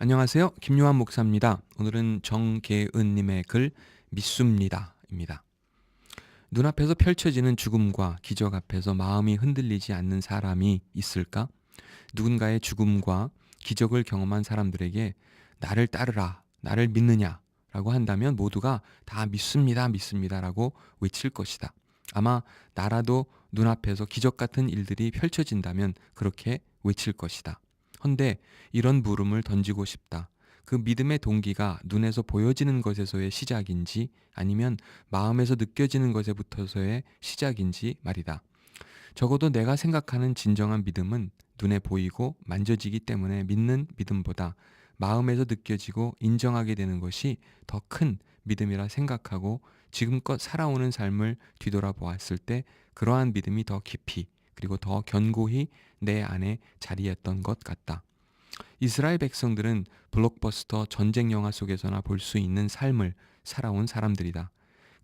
안녕하세요. 김요한 목사입니다. 오늘은 정계은님의 글 믿습니다입니다. 눈앞에서 펼쳐지는 죽음과 기적 앞에서 마음이 흔들리지 않는 사람이 있을까? 누군가의 죽음과 기적을 경험한 사람들에게 나를 따르라, 나를 믿느냐 라고 한다면 모두가 다 믿습니다, 믿습니다 라고 외칠 것이다. 아마 나라도 눈앞에서 기적 같은 일들이 펼쳐진다면 그렇게 외칠 것이다. 헌데 이런 물음을 던지고 싶다. 그 믿음의 동기가 눈에서 보여지는 것에서의 시작인지 아니면 마음에서 느껴지는 것에부터서의 시작인지 말이다. 적어도 내가 생각하는 진정한 믿음은 눈에 보이고 만져지기 때문에 믿는 믿음보다 마음에서 느껴지고 인정하게 되는 것이 더 큰 믿음이라 생각하고 지금껏 살아오는 삶을 뒤돌아보았을 때 그러한 믿음이 더 깊이 그리고 더 견고히 내 안에 자리했던 것 같다. 이스라엘 백성들은 블록버스터 전쟁 영화 속에서나 볼 수 있는 삶을 살아온 사람들이다.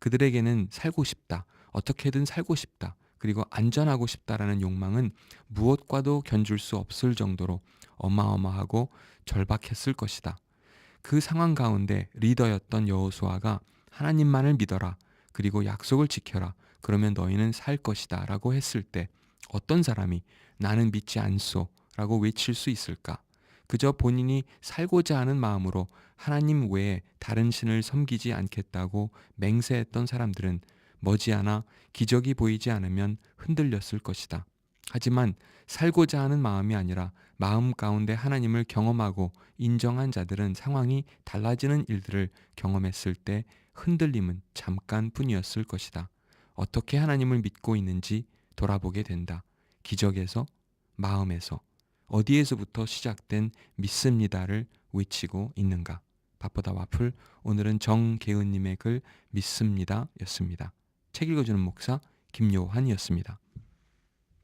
그들에게는 살고 싶다. 어떻게든 살고 싶다. 그리고 안전하고 싶다라는 욕망은 무엇과도 견줄 수 없을 정도로 어마어마하고 절박했을 것이다. 그 상황 가운데 리더였던 여호수아가 하나님만을 믿어라. 그리고 약속을 지켜라. 그러면 너희는 살 것이다. 라고 했을 때 어떤 사람이 나는 믿지 않소. 라고 외칠 수 있을까? 그저 본인이 살고자 하는 마음으로 하나님 외에 다른 신을 섬기지 않겠다고 맹세했던 사람들은 머지않아 기적이 보이지 않으면 흔들렸을 것이다. 하지만 살고자 하는 마음이 아니라 마음 가운데 하나님을 경험하고 인정한 자들은 상황이 달라지는 일들을 경험했을 때 흔들림은 잠깐 뿐이었을 것이다. 어떻게 하나님을 믿고 있는지 돌아보게 된다. 기적에서, 마음에서, 어디에서부터 시작된 믿습니다를 외치고 있는가. 바쁘다 와플 오늘은 정계은님의 글 믿습니다 였습니다. 책 읽어주는 목사 김요한이었습니다.